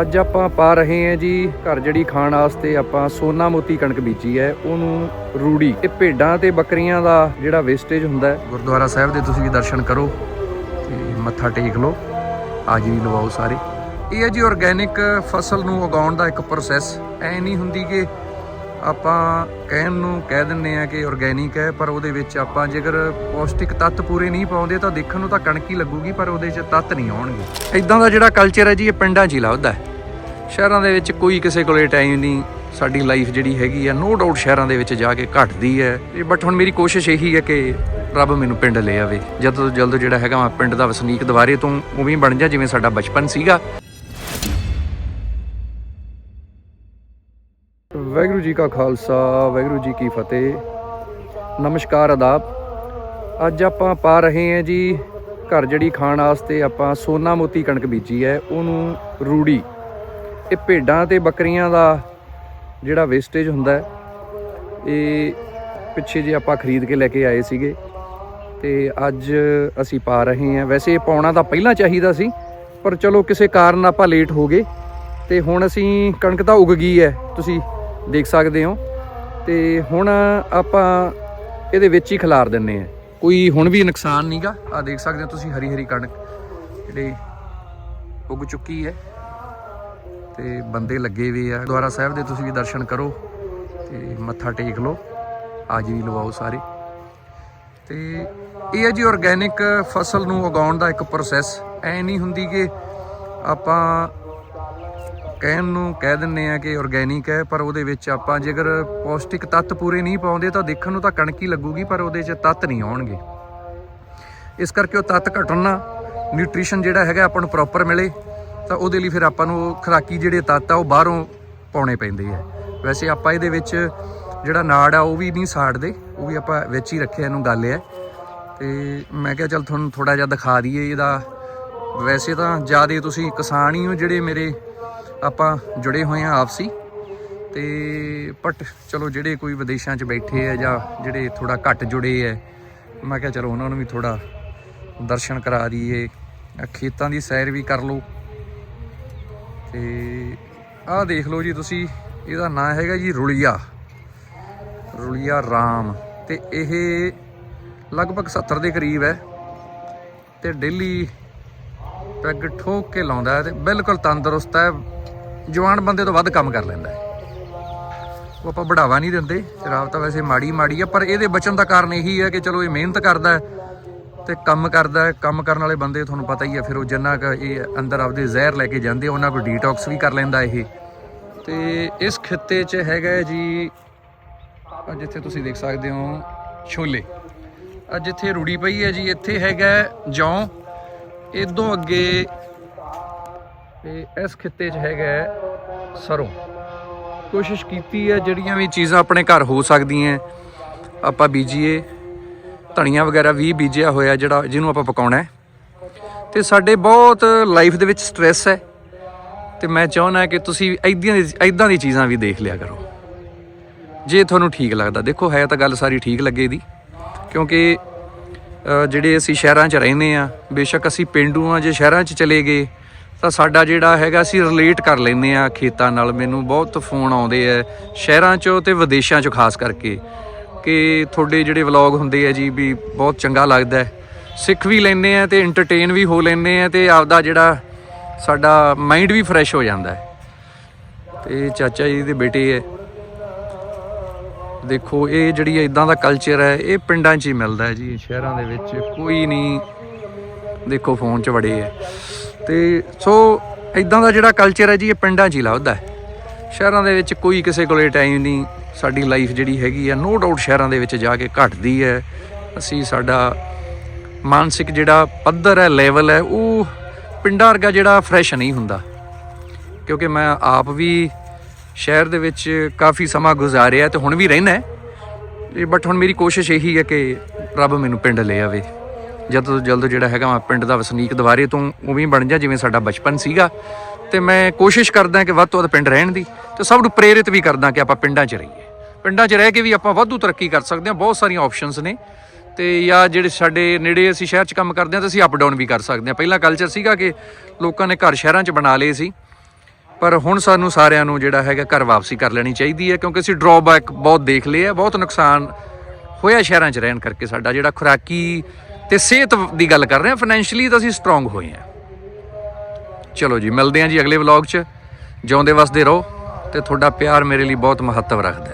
ਅੱਜ ਆਪਾਂ ਪਾ ਰਹੇ ਹਾਂ ਜੀ ਘਰ ਜਿਹੜੀ ਖਾਣ ਵਾਸਤੇ ਆਪਾਂ ਸੋਨਾ ਮੋਤੀ ਕਣਕ ਬੀਜੀ ਹੈ, ਉਹਨੂੰ ਰੂੜੀ। ਇਹ ਭੇਡਾਂ ਤੇ ਬੱਕਰੀਆਂ ਦਾ ਜਿਹੜਾ ਵੇਸਟੇਜ ਹੁੰਦਾ ਗੁਰਦੁਆਰਾ ਸਾਹਿਬ ਦੇ ਤੁਸੀਂ ਵੀ ਦਰਸ਼ਨ ਕਰੋ ਤੇ ਮੱਥਾ ਟੇਕ ਲਓ। ਹਾਜ਼ਰੀ ਲਵਾਓ ਸਾਰੇ। ਇਹ ਹੈ ਜੀ ਆਰਗੇਨਿਕ ਫਸਲ ਨੂੰ ਉਗਾਉਣ ਦਾ ਇੱਕ ਪ੍ਰੋਸੈਸ ਐ ਨਹੀਂ ਹੁੰਦੀ ਕਿ ਆਪਾਂ ਕਹਿਣ ਨੂੰ ਕਹਿ ਦਿੰਨੇ ਆ ਕਿ ਆਰਗੇਨਿਕ ਹੈ, ਪਰ ਉਹਦੇ ਵਿੱਚ ਆਪਾਂ ਜੇਕਰ ਪੌਸ਼ਟਿਕ ਤੱਤ ਪੂਰੇ ਨਹੀਂ ਪਾਉਂਦੇ ਤਾਂ ਦੇਖਣ ਨੂੰ ਤਾਂ ਕਣਕ ਹੀ ਲੱਗੂਗੀ, ਪਰ ਉਹਦੇ 'ਚ ਤੱਤ ਨਹੀਂ ਆਉਣਗੇ। ਇਦਾਂ ਦਾ ਜਿਹੜਾ ਕਲਚਰ ਹੈ ਜੀ, ਇਹ ਪਿੰਡਾਂ 'ਚ ਹੀ ਲੱਭਦਾ ਹੈ। ਸ਼ਹਿਰਾਂ ਦੇ ਵਿੱਚ ਕੋਈ ਕਿਸੇ ਕੋਲੇ ਟਾਈਮ ਨਹੀਂ, ਸਾਡੀ ਲਾਈਫ ਜਿਹੜੀ ਹੈਗੀ ਆ ਨੋ ਡਾਊਟ ਸ਼ਹਿਰਾਂ ਦੇ ਵਿੱਚ ਜਾ ਕੇ ਘਟਦੀ ਹੈ। ਬਟ ਹੁਣ ਮੇਰੀ ਕੋਸ਼ਿਸ਼ ਇਹੀ ਹੈ ਕਿ ਰੱਬ ਮੈਨੂੰ ਪਿੰਡ ਲੈ ਆਵੇ। ਜਦ ਤੋਂ ਜਲਦ ਜਿਹੜਾ ਹੈਗਾ, ਮੈਂ ਪਿੰਡ ਦਾ ਵਸਨੀਕ ਦੁਬਾਰੇ ਤੋਂ ਉਵੇਂ ਬਣ ਜਾ, ਜਿਵੇਂ ਸਾਡਾ ਬਚਪਨ ਸੀਗਾ। ਵਾਹਿਗੁਰੂ ਜੀ ਕਾ ਖਾਲਸਾ, ਵਾਹਿਗੁਰੂ ਜੀ ਕੀ ਫਤਿਹ। ਨਮਸਕਾਰ ਆਦਾਬ ਅੱਜ ਆਪਾਂ ਪਾ ਰਹੇ ਹਾਂ ਜੀ ਘਰ ਜਿਹੜੀ ਖਾਣ ਵਾਸਤੇ ਆਪਾਂ ਸੋਨਾ ਮੋਤੀ ਕਣਕ ਬੀਜੀ ਹੈ, ਉਹਨੂੰ ਰੂੜੀ। ਇਹ ਭੇਡਾਂ ਤੇ ਬੱਕਰੀਆਂ ਦਾ ਜਿਹੜਾ ਵੇਸਟੇਜ ਹੁੰਦਾ ਹੈ, ਇਹ ਪਿੱਛੇ ਜੇ ਆਪਾਂ ਖਰੀਦ ਕੇ ਲੈ ਕੇ ਆਏ ਸੀਗੇ। ਤੇ ਅੱਜ ਅਸੀਂ ਪਾ ਰਹੇ ਹਾਂ। ਵੈਸੇ ਇਹ ਪਾਉਣਾ ਤਾਂ ਪਹਿਲਾਂ ਚਾਹੀਦਾ ਸੀ, ਪਰ ਚਲੋ ਕਿਸੇ ਕਾਰਨ ਆਪਾਂ ਲੇਟ ਹੋ ਗਏ। ਤੇ ਹੁਣ ਅਸੀਂ ਕਣਕ ਤਾਂ ਉਗ ਗਈ ਹੈ, ਤੁਸੀਂ ਦੇਖ ਸਕਦੇ ਹੋ। ਤੇ ਹੁਣ ਆਪਾਂ ਇਹਦੇ ਵਿੱਚ ਹੀ ਖਿਲਾਰ ਦਿੰਨੇ ਆ ਕੋਈ ਹੁਣ ਵੀ ਨੁਕਸਾਨ ਨਹੀਂਗਾ ਆ ਦੇਖ ਸਕਦੇ ਹੋ ਤੁਸੀਂ ਹਰੀ ਹਰੀ ਕਣਕ। ਜਿਹੜੀ ਉੱਗ ਚੁੱਕੀ ਹੈ। ਤੇ ਬੰਦੇ ਲੱਗੇ ਵੀ ਆ। ਦੁਆਰਾ ਸਾਹਿਬ ਦੇ ਤੁਸੀਂ ਵੀ ਦਰਸ਼ਨ ਕਰੋ। ਤੇ ਮੱਥਾ ਟੇਕ ਲਓ। ਹਾਜ਼ਰੀ ਲਵਾਓ ਸਾਰੇ। ਤੇ ਇਹ ਹੈ ਜੀ ਆਰਗੇਨਿਕ ਫਸਲ ਨੂੰ ਉਗਾਉਣ ਦਾ ਇੱਕ ਪ੍ਰੋਸੈਸ ਐ ਨਹੀਂ ਹੁੰਦੀ ਕਿ ਆਪਾਂ ਕਹਿਣ ਨੂੰ ਕਹਿ ਦਿੰਨੇ ਆ ਕਿ ਆਰਗੇਨਿਕ ਹੈ, ਪਰ ਉਹਦੇ ਵਿੱਚ ਆਪਾਂ ਜੇਕਰ ਪੌਸ਼ਟਿਕ ਤੱਤ ਪੂਰੇ ਨਹੀਂ ਪਾਉਂਦੇ ਤਾਂ ਦੇਖਣ ਨੂੰ ਤਾਂ ਕਣਕ ਹੀ ਲੱਗੂਗੀ, ਪਰ ਉਹਦੇ 'ਚ ਤੱਤ ਨਹੀਂ ਆਉਣਗੇ। ਇਸ ਕਰਕੇ ਉਹ ਤੱਤ ਘਟਣ ਨਾ ਨਿਊਟ੍ਰੀਸ਼ਨ ਜਿਹੜਾ ਹੈਗਾ ਆਪਾਂ ਨੂੰ ਪ੍ਰੋਪਰ ਮਿਲੇ, ਤਾਂ ਉਹਦੇ ਲਈ ਫਿਰ ਆਪਾਂ ਨੂੰ ਉਹ ਖੁਰਾਕੀ ਜਿਹੜੇ ਤੱਤ ਆ ਉਹ ਬਾਹਰੋਂ ਪਾਉਣੇ ਪੈਂਦੇ ਆ। ਵੈਸੇ ਆਪਾਂ ਇਹਦੇ ਵਿੱਚ ਜਿਹੜਾ ਨਾੜ ਆ, ਉਹ ਵੀ ਨਹੀਂ ਸਾੜਦੇ, ਉਹ ਵੀ ਆਪਾਂ ਵਿੱਚ ਹੀ ਰੱਖਿਆ, ਇਹਨੂੰ ਗੱਲ ਹੈ ਤੇ ਮੈਂ ਕਿਹਾ ਚੱਲ ਤੁਹਾਨੂੰ ਥੋੜਾ ਜਿਹਾ ਦਿਖਾ ਦਈਏ ਇਹਦਾ। ਵੈਸੇ ਤਾਂ ਜ਼ਿਆਦਾ ਤੁਸੀਂ ਕਿਸਾਨ ਹੀ ਹੋ ਜਿਹੜੇ ਮੇਰੇ ਆਪਾਂ ਜੁੜੇ ਹੋਏ ਆ ਆਪਸੀ ਤੇ ਬਟ ਚਲੋ ਜਿਹੜੇ ਕੋਈ ਵਿਦੇਸ਼ਾਂ 'ਚ ਬੈਠੇ ਆ ਜਾਂ ਜਿਹੜੇ ਥੋੜਾ ਘੱਟ ਜੁੜੇ ਆ, ਮੈਂ ਕਿਹਾ ਚਲੋ ਉਹਨਾਂ ਨੂੰ ਵੀ ਥੋੜਾ ਦਰਸ਼ਨ ਕਰਾ ਦਈਏ। ਖੇਤਾਂ ਦੀ ਸੈਰ ਵੀ ਕਰ ਲਓ। ਤੇ ਆਹ ਦੇਖ ਲਓ ਜੀ ਤੁਸੀਂ, ਇਹਦਾ ਨਾਂ ਹੈਗਾ ਜੀ ਰੁਲੀਆ। ਰੁਲੀਆ ਰਾਮ। ਤੇ ਇਹ ਲਗਭਗ 70 ਦੇ ਕਰੀਬ ਹੈ। ਤੇ ਡੇਲੀ ਪੈਗ ਠੋਕ ਕੇ ਲਾਉਂਦਾ ਹੈ ਤੇ ਬਿਲਕੁਲ ਤੰਦਰੁਸਤ ਹੈ। ਜਵਾਨ ਬੰਦੇ ਤੋਂ ਵੱਧ ਕੰਮ ਕਰ ਲੈਂਦਾ ਹੈ। ਉਹ ਆਪਾਂ ਬੜਾਵਾ ਨਹੀਂ ਦਿੰਦੇ ਸ਼ਰਾਬ ਤਾਂ ਵੈਸੇ ਮਾੜੀ ਮਾੜੀ ਆ, ਪਰ ਇਹਦੇ ਬਚਣ ਦਾ ਕਾਰਨ ਇਹੀ ਹੈ ਕਿ ਚਲੋ ਇਹ ਮਿਹਨਤ ਕਰਦਾ ਹੈ ਤੇ ਕੰਮ ਕਰਦਾ ਕੰਮ ਕਰਨ ਵਾਲੇ ਬੰਦੇ ਤੁਹਾਨੂੰ ਪਤਾ ਹੀ ਹੈ ਫਿਰ ਉਹ ਜਿੰਨਾ ਕ ਇਹ ਅੰਦਰ ਆਪਦੇ ਜ਼ਹਿਰ ਲੈ ਕੇ ਜਾਂਦੇ ਉਹਨਾਂ ਕੋਲ ਡੀਟੌਕਸ ਵੀ ਕਰ ਲੈਂਦਾ ਇਹ। ਤੇ ਇਸ ਖਿੱਤੇ 'ਚ ਹੈਗਾ ਜੀ ਜਿੱਥੇ ਤੁਸੀਂ ਦੇਖ ਸਕਦੇ ਹੋ, ਛੋਲੇ। ਅੱਜ ਜਿੱਥੇ ਰੂੜੀ ਪਈ ਹੈ ਜੀ, ਇੱਥੇ ਹੈਗਾ ਜੌਂ। ਇਦੋਂ ਅੱਗੇ ਤੇ ਇਸ ਖਿੱਤੇ 'ਚ ਹੈਗਾ ਸਰੋਂ। ਕੋਸ਼ਿਸ਼ ਕੀਤੀ ਹੈ ਜਿਹੜੀਆਂ ਵੀ ਚੀਜ਼ਾਂ ਆਪਣੇ ਘਰ ਹੋ ਸਕਦੀਆਂ, ਆਪਾਂ ਬੀਜੀਏ। ਧਨੀਆ ਵਗੈਰਾ ਵੀ ਬੀਜਿਆ ਹੋਇਆ ਜਿਹੜਾ ਜਿਹਨੂੰ ਆਪਾਂ ਪਕਾਉਣਾ ਹੈ। ਤੇ ਸਾਡੇ ਬਹੁਤ ਲਾਈਫ ਦੇ ਵਿੱਚ ਸਟ੍ਰੈਸ ਹੈ। ਤੇ ਮੈਂ ਚਾਹੁੰਦਾ ਕਿ ਤੁਸੀਂ ਇਦਾਂ ਦੀ ਇਦਾਂ ਦੀ ਚੀਜ਼ਾਂ ਵੀ ਦੇਖ ਲਿਆ ਕਰੋ। ਜੇ ਤੁਹਾਨੂੰ ਠੀਕ ਲੱਗਦਾ, ਦੇਖੋ ਹੈ ਤਾਂ ਗੱਲ ਸਾਰੀ ਠੀਕ ਲੱਗੇ ਦੀ। ਕਿਉਂਕਿ ਜਿਹੜੇ ਅਸੀਂ ਸ਼ਹਿਰਾਂ 'ਚ ਰਹਿੰਦੇ ਆ ਬੇਸ਼ੱਕ ਅਸੀਂ ਪਿੰਡੂ ਆ ਜੇ ਸ਼ਹਿਰਾਂ 'ਚ ਚਲੇ ਗਏ ਤਾਂ ਸਾਡਾ ਜਿਹੜਾ ਹੈਗਾ ਅਸੀਂ ਰਿਲੇਟ ਕਰ ਲੈਂਦੇ ਆ ਖੇਤਾਂ ਨਾਲ। ਮੈਨੂੰ ਬਹੁਤ ਫੋਨ ਆਉਂਦੇ ਆ ਸ਼ਹਿਰਾਂ 'ਚੋਂ ਤੇ ਵਿਦੇਸ਼ਾਂ 'ਚੋਂ ਖਾਸ ਕਰਕੇ ਕਿ ਤੁਹਾਡੇ ਜਿਹੜੇ ਵਲੌਗ ਹੁੰਦੇ ਆ ਜੀ ਵੀ ਬਹੁਤ ਚੰਗਾ ਲੱਗਦਾ ਸਿੱਖ ਵੀ ਲੈਂਦੇ ਆ ਤੇ ਐਂਟਰਟੇਨ ਵੀ ਹੋ ਲੈਂਦੇ ਆ ਤੇ ਆਪਦਾ ਜਿਹੜਾ ਸਾਡਾ ਮਾਈਂਡ ਵੀ ਫਰੈਸ਼ ਹੋ ਜਾਂਦਾ ਹੈ। ਤੇ ਚਾਚਾ ਜੀ ਦੇ ਬੇਟੇ ਹੈ। ਦੇਖੋ, ਇਹ ਜਿਹੜੀ ਇਦਾਂ ਦਾ ਕਲਚਰ ਹੈ, ਇਹ ਪਿੰਡਾਂ 'ਚ ਹੀ ਮਿਲਦਾ ਹੈ ਜੀ, ਸ਼ਹਿਰਾਂ ਦੇ ਵਿੱਚ ਕੋਈ ਨਹੀਂ। ਦੇਖੋ ਫੋਨ 'ਚ ਵੜੇ ਹੈ। ਤੇ ਸੋ ਇਦਾਂ ਦਾ ਜਿਹੜਾ ਕਲਚਰ ਹੈ ਜੀ, ਇਹ ਪਿੰਡਾਂ 'ਚ ਹੀ ਲੱਭਦਾ ਹੈ। ਸ਼ਹਿਰਾਂ ਦੇ ਵਿੱਚ ਕੋਈ ਕਿਸੇ ਕੋਲੇ ਟਾਈਮ ਨਹੀਂ, ਸਾਡੀ ਲਾਈਫ ਜਿਹੜੀ ਹੈਗੀ ਆ ਨੋ ਡਾਊਟ ਸ਼ਹਿਰਾਂ ਦੇ ਵਿੱਚ ਜਾ ਕੇ ਘਟਦੀ ਹੈ। ਅਸੀਂ ਸਾਡਾ ਮਾਨਸਿਕ ਜਿਹੜਾ ਪੱਧਰ ਹੈ ਲੈਵਲ ਹੈ, ਉਹ ਪਿੰਡਾਂ ਵਰਗਾ ਜਿਹੜਾ ਫਰੈਸ਼ ਨਹੀਂ ਹੁੰਦਾ। ਕਿਉਂਕਿ ਮੈਂ ਆਪ ਵੀ ਸ਼ਹਿਰ ਦੇ ਵਿੱਚ ਕਾਫੀ ਸਮਾਂ ਗੁਜ਼ਾਰਿਆ ਤੇ ਹੁਣ ਵੀ ਰਹਿਣਾ ਹੈ। ਬਟ ਹੁਣ ਮੇਰੀ ਕੋਸ਼ਿਸ਼ ਇਹੀ ਹੈ ਕਿ ਰੱਬ ਮੈਨੂੰ ਪਿੰਡ ਲੈ ਆਵੇ। ਜਲਦ ਤੋਂ ਜਲਦ ਜਿਹੜਾ ਹੈਗਾ ਮੈਂ ਪਿੰਡ ਦਾ ਵਸਨੀਕ ਦੁਬਾਰੇ ਤੋਂ ਉਵੇਂ ਬਣ ਜਾ, ਜਿਵੇਂ ਸਾਡਾ ਬਚਪਨ ਸੀਗਾ। ਤੇ ਮੈਂ ਕੋਸ਼ਿਸ਼ ਕਰਦਾ ਕਿ ਵੱਧ ਤੋਂ ਵੱਧ ਪਿੰਡ ਰਹਿਣ ਦੀ ਤੇ ਸਭ ਨੂੰ ਪ੍ਰੇਰਿਤ ਵੀ ਕਰਦਾ ਕਿ ਆਪਾਂ ਪਿੰਡਾਂ 'ਚ ਰਹੀਏ। ਪਿੰਡਾਂ 'ਚ ਰਹਿ ਕੇ ਵੀ ਆਪਾਂ ਵਾਧੂ ਤਰੱਕੀ ਕਰ ਸਕਦੇ ਹਾਂ, ਬਹੁਤ ਸਾਰੀਆਂ ਆਪਸ਼ਨਸ ਨੇ। ਤੇ ਜਾਂ ਜਿਹੜੇ ਸਾਡੇ ਨੇੜੇ ਅਸੀਂ ਸ਼ਹਿਰ 'ਚ ਕੰਮ ਕਰਦੇ ਹਾਂ, ਤਾਂ ਅਸੀਂ ਅਪ ਡਾਊਨ ਵੀ ਕਰ ਸਕਦੇ ਹਾਂ। ਪਹਿਲਾਂ ਕਲਚਰ ਸੀਗਾ ਕਿ ਲੋਕਾਂ ਨੇ ਘਰ ਸ਼ਹਿਰਾਂ 'ਚ ਬਣਾ ਲਏ ਸੀ। ਪਰ ਹੁਣ ਸਾਨੂੰ ਸਾਰਿਆਂ ਨੂੰ ਜਿਹੜਾ ਹੈਗਾ ਘਰ ਵਾਪਸੀ ਕਰ ਲੈਣੀ ਚਾਹੀਦੀ ਹੈ, ਕਿਉਂਕਿ ਅਸੀਂ ਡਰਾਬੈਕ ਬਹੁਤ ਦੇਖ ਲਏ ਆ ਬਹੁਤ ਨੁਕਸਾਨ ਹੋਇਆ ਸ਼ਹਿਰਾਂ 'ਚ ਰਹਿਣ ਕਰਕੇ ਸਾਡਾ ਜਿਹੜਾ ਖੁਰਾਕੀ ਤੇ ਸਿਹਤ ਦੀ ਗੱਲ ਕਰ ਰਹੇ ਹਾਂ। ਫਾਈਨੈਂਸ਼ੀਅਲੀ ਤਾਂ ਅਸੀਂ ਸਟਰੋਂਗ ਹੋਏ ਹਾਂ। ਚਲੋ ਜੀ, ਮਿਲਦੇ ਹਾਂ ਜੀ ਅਗਲੇ ਵਲੌਗ 'ਚ। ਜਿਉਂਦੇ ਵਸਦੇ ਰਹੋ ਤੇ ਤੁਹਾਡਾ ਪਿਆਰ ਮੇਰੇ ਲਈ ਬਹੁਤ ਮਹੱਤਵ ਰੱਖਦਾ ਹੈ।